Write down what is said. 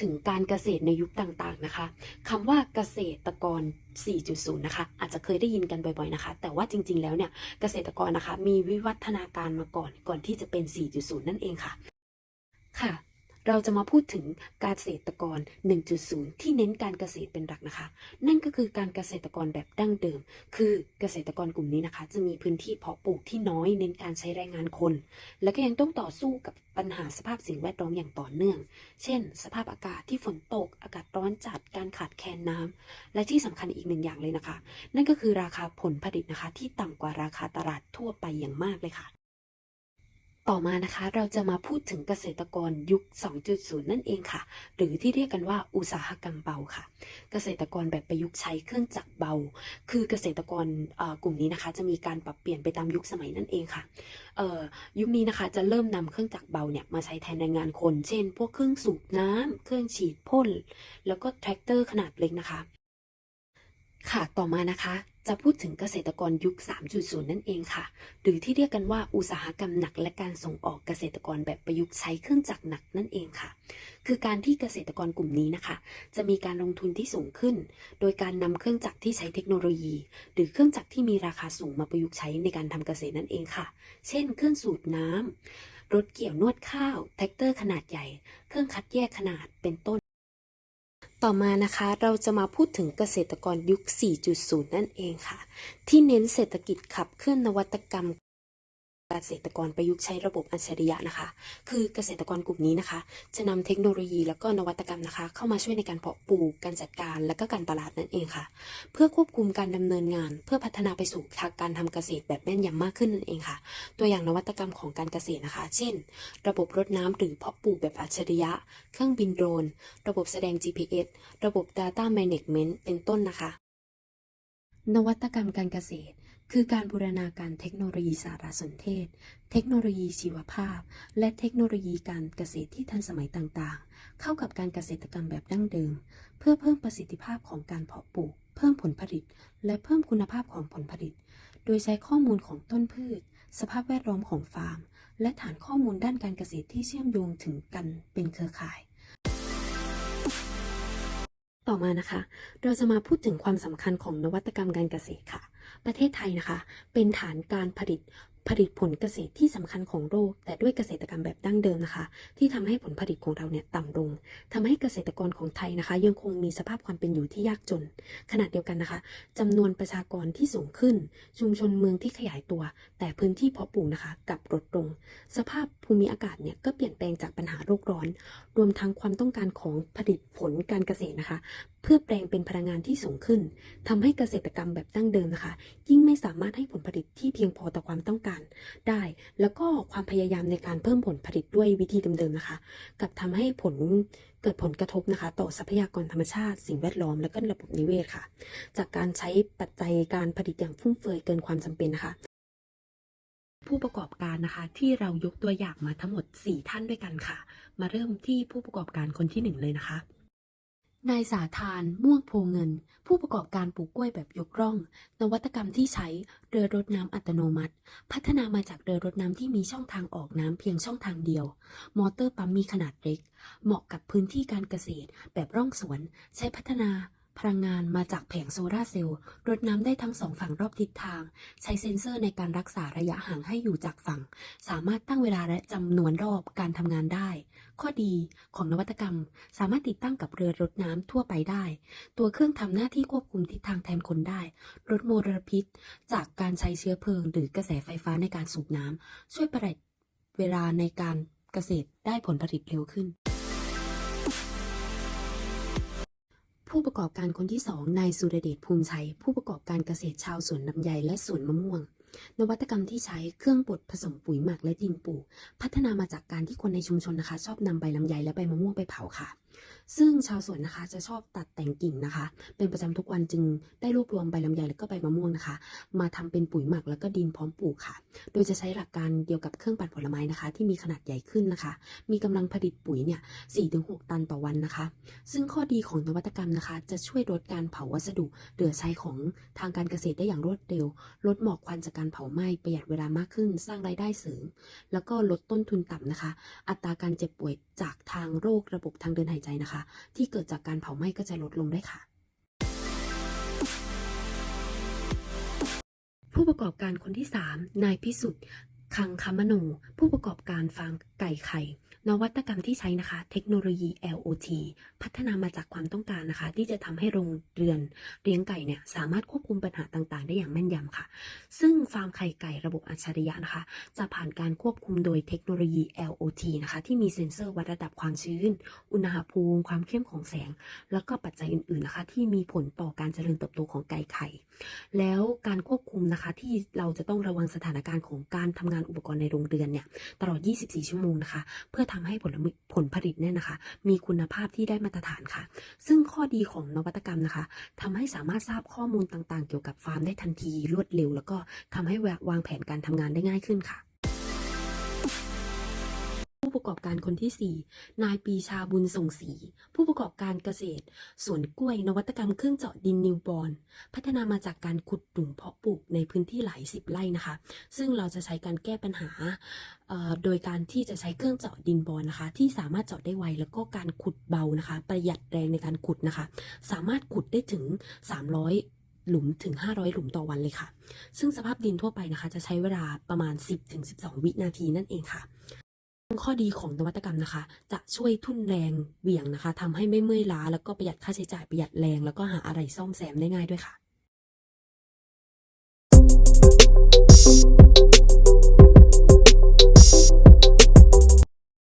ถึงการเกษตรในยุคต่างๆนะคะคำว่าเกษตรกร 4.0 นะคะ อาจจะเคยได้ยินกันบ่อยๆนะคะ แต่ว่าจริงๆแล้วเนี่ยเกษตรกรนะคะมีวิวัฒนาการมาก่อนก่อนที่จะเป็น 4.0 นั่นเองค่ะ ค่ะ เราจะมาพูดถึงการเกษตรกร 1.0 ที่เน้นการเกษตรเป็นหลักนะคะ นั่นก็คือการเกษตรกรแบบดั้งเดิม คือเกษตรกรกลุ่มนี้นะคะ จะมีพื้นที่เพาะปลูกที่น้อยเน้นการใช้แรงงานคน และก็ยังต้องต่อสู้กับปัญหาสภาพสิ่งแวดล้อมอย่างต่อเนื่อง เช่น สภาพอากาศที่ฝนตก อากาศร้อนจัด การขาดแคลนน้ำและที่สำคัญอีกหนึ่งอย่างเลยนะคะ นั่นก็คือราคาผลผลิตนะคะ ที่ต่ำกว่าราคาตลาดทั่วไปอย่างมากเลยค่ะ ต่อมานะคะเราจะมาพูดถึงเกษตรกรยุค 2.0 นั่นเองค่ะ หรือที่เรียกกันว่าอุตสาหกรรมเบาค่ะ เกษตรกรแบบประยุกต์ใช้เครื่องจักรเบา คือเกษตรกรกลุ่มนี้นะคะ จะมีการปรับเปลี่ยนไปตามยุคสมัยนั่นเองค่ะยุคนี้นะคะจะเริ่มนำเครื่องจักรเบาเนี่ยมาใช้แทนแรงงานคน เช่น พวกเครื่องสูบน้ำเครื่องฉีดพ่นแล้วก็แทรกเตอร์ขนาดเล็กนะคะค่ะ ต่อมานะคะ จะพูดถึงเกษตรกรยุค 3.0 นั่นเองค่ะ หรือที่เรียกกันว่าอุตสาหกรรมหนักและการส่งออกเกษตรกรแบบประยุกต์ใช้เครื่องจักรหนักนั่นเองค่ะ คือการที่เกษตรกรกลุ่มนี้นะคะ จะมีการลงทุนที่สูงขึ้น โดยการนำเครื่องจักรที่ใช้เทคโนโลยี หรือเครื่องจักรที่มีราคาสูงมาประยุกต์ใช้ในการทำเกษตรนั่นเองค่ะ เช่น เครื่องสูบน้ำรถเกี่ยวนวดข้าว แท็กเตอร์ขนาดใหญ่ เครื่องคัดแยกขนาดเป็นต้น ต่อมานะคะเราจะมาพูดถึงเกษตรกรยุค 4.0 นั่นเองค่ะ ที่เน้นเศรษฐกิจขับเคลื่อนนวัตกรรม เกษตรกรประยุกต์ใช้ระบบอัจฉริยะนะคะ คือเกษตรกรกลุ่มนี้นะคะ จะนำเทคโนโลยีแล้วก็นวัตกรรมนะคะ เข้ามาช่วยในการเพาะปลูกการจัดการและก็การตลาดนั่นเองค่ะ เพื่อควบคุมการดำเนินงาน เพื่อพัฒนาไปสู่การทำเกษตรแบบแม่นยำมากขึ้นนั่นเองค่ะ ตัวอย่างนวัตกรรมของการเกษตรนะคะ เช่น ระบบรดน้ำหรือเพาะปลูกแบบอัจฉริยะ เครื่องบินโดรน ระบบแสดง GPS ระบบ Data Management เป็นต้นนะคะ นวัตกรรมการเกษตร คือการบูรณาการเทคโนโลยีสารสนเทศ เทคโนโลยีชีวภาพ และเทคโนโลยีการเกษตรที่ทันสมัยต่างๆ เข้ากับการเกษตรกรรมแบบดั้งเดิม เพื่อเพิ่มประสิทธิภาพของการเพาะปลูก เพิ่มผลผลิต และเพิ่มคุณภาพของผลผลิต โดยใช้ข้อมูลของต้นพืช สภาพแวดล้อมของฟาร์ม และฐานข้อมูลด้านการเกษตรที่เชื่อมโยงถึงกันเป็นเครือข่ายต่อมานะคะ เราจะมาพูดถึงความสำคัญของนวัตกรรมการเกษตรค่ะ ประเทศไทยนะคะ เป็นฐานการผลิตผลิตผลเกษตรที่สำคัญของโลก แต่ด้วยเกษตรกรรมแบบดั้งเดิมนะคะ ที่ทำให้ผลผลิตของเราเนี่ยต่ำลงทำให้เกษตรกรของไทยนะคะ ยังคงมีสภาพความเป็นอยู่ที่ยากจน ขณะเดียวกันนะคะจำนวนประชากรที่สูงขึ้น ชุมชนเมืองที่ขยายตัว แต่พื้นที่เพาะปลูกนะคะกลับลดลง สภาพภูมิอากาศเนี่ยก็เปลี่ยนแปลงจากปัญหาโลกร้อน รวมทั้งความต้องการของผลิตผลการเกษตรนะคะเพื่อแปลงเป็นพลังงานที่สูงขึ้นทำให้เกษตรกรรมแบบดั้งเดิมนะคะ ยิ่งไม่สามารถให้ผลผลิตที่เพียงพอต่อความต้องการ ได้ แล้วก็ความพยายามในการเพิ่มผลผลิตด้วยวิธีเดิมๆนะคะ กับทำให้ผลเกิดผลกระทบนะคะ ต่อทรัพยากรธรรมชาติ สิ่งแวดล้อมและก็ระบบนิเวศค่ะ จากการใช้ปัจจัยการผลิตอย่างฟุ่มเฟือยเกินความจำเป็นนะคะผู้ประกอบการนะคะที่เรายกตัวอย่างมาทั้งหมด 4 ท่านด้วยกันค่ะ มาเริ่มที่ผู้ประกอบการคนที่ 1 เลยนะคะ นายสาธานม่วงโพเงิน ผู้ประกอบการปลูกกล้วยแบบยกร่อง นวัตกรรมที่ใช้เรือรดน้ำอัตโนมัติ พัฒนามาจากเรือรดน้ำที่มีช่องทางออกน้ำเพียงช่องทางเดียว มอเตอร์ปั๊มมีขนาดเล็ก เหมาะกับพื้นที่การเกษตรแบบร่องสวน ใช้พัฒนา พลังงานมาจากแผงโซลาร์เซลล์รดน้ำได้ทั้งสองฝั่งรอบทิศทาง ใช้เซ็นเซอร์ในการรักษาระยะห่างให้อยู่จากฝั่ง สามารถตั้งเวลาและจำนวนรอบการทำงานได้ ข้อดีของนวัตกรรม สามารถติดตั้งกับเรือรดน้ำทั่วไปได้ ตัวเครื่องทำหน้าที่ควบคุมทิศทางแทนคนได้ ลดมลพิษ จากการใช้เชื้อเพลิง หรือกระแสไฟฟ้าในการสูบน้ำช่วยประหยัดเวลาในการเกษตรได้ผลผลิตเร็วขึ้น ผู้ประกอบการคนที่สองนายสุรเดชภูมิชัย ผู้ประกอบการเกษตรชาวสวนลำไยและสวนมะม่วง นวัตกรรมที่ใช้เครื่องบดผสมปุ๋ยหมักและดินปลูกพัฒนามาจากการที่คนในชุมชนนะคะ ชอบนำใบลำไยและใบมะม่วงไปเผาค่ะซึ่งชาวสวนนะคะจะชอบตัดแต่งกิ่งนะคะ เป็นประจำทุกวันจึงได้รวบรวมใบลำไยและก็ใบมะม่วงนะคะ มาทำเป็นปุ๋ยหมักแล้วก็ดินพร้อมปลูกค่ะ โดยจะใช้หลักการเดียวกับเครื่องปั่นผลไม้นะคะ ที่มีขนาดใหญ่ขึ้นนะคะ มีกำลังผลิตปุ๋ยเนี่ย4-6 ตันต่อวันนะคะ ซึ่งข้อดีของนวัตกรรมนะคะ จะช่วยลดการเผาวัสดุเหลือใช้ของทางการเกษตรได้อย่างรวดเร็ว ลดหมอกควันจากการการเผาไหม้ประหยัดเวลามากขึ้น สร้างรายได้เสริมแล้วก็ลดต้นทุนต่ำนะคะ อัตราการเจ็บป่วยจากทางโรคระบบทางเดินหายใจนะคะ ที่เกิดจากการเผาไหม้ก็จะลดลงได้วยค่ะ ผู้ประกอบการคนที่ 3 นายพิสุทธิ์ คังคามโน ผู้ประกอบการฟาร์มไก่ไข่ นวัตกรรมที่ใช้นะคะ เทคโนโลยี LOT พัฒนามาจากความต้องการนะคะ ที่จะทำให้โรงเรือนเลี้ยงไก่เนี่ยสามารถควบคุมปัญหาต่างๆ ได้อย่างแม่นยำค่ะ ซึ่งฟาร์มไข่ไก่ระบบอัจฉริยะนะคะ จะผ่านการควบคุมโดยเทคโนโลยี LOT นะคะ ที่มีเซ็นเซอร์วัดระดับความชื้น อุณหภูมิ ความเข้มของแสง แล้วก็ปัจจัยอื่นๆนะคะ ที่มีผลต่อการเจริญเติบโตของไก่ไข่ แล้วการควบคุมนะคะที่เราจะต้องระวังสถานการณ์ของการทำงานอุปกรณ์ในโรงเรือนเนี่ยตลอด 24 ชั่วโมงนะคะ เพื่อทำให้ผลผลผลิตเนี่ยนะคะ มีคุณภาพที่ได้มาตรฐานค่ะ ซึ่งข้อดีของนวัตกรรมนะคะทำให้สามารถทราบข้อมูลต่างๆ เกี่ยวกับฟาร์มได้ทันทีรวดเร็ว แล้วก็ทำให้วางแผนการทำงานได้ง่ายขึ้นค่ะ ผู้ประกอบการคนที่ 4 นายปีชาบุญส่งศรีผู้ประกอบการเกษตรสวนกล้วยนวัตกรรมเครื่องเจาะดินนิวบอนพัฒนามาจากการขุดหลุมเพาะปลูกในพื้นที่หลายสิบไร่นะคะ ซึ่งเราจะใช้การแก้ปัญหาโดยการที่จะใช้เครื่องเจาะดินบอลนะคะ ที่สามารถเจาะได้ไวแล้วก็การขุดเบานะคะ ประหยัดแรงในการขุดนะคะ สามารถขุดได้ถึง 300หลุมถึง 500 หลุมต่อวันเลยค่ะ ซึ่งสภาพดินทั่วไปนะคะ จะใช้เวลาประมาณ 10-12 วินาทีนั่นเองค่ะ ข้อดีของนวัตกรรมนะคะ จะช่วยทุ่นแรงเหวี่ยงนะคะทำให้ไม่เมื่อยล้า แล้วก็ประหยัดค่าใช้จ่ายประหยัดแรง แล้วก็หาอะไรซ่อมแซมได้ง่ายด้วยค่ะ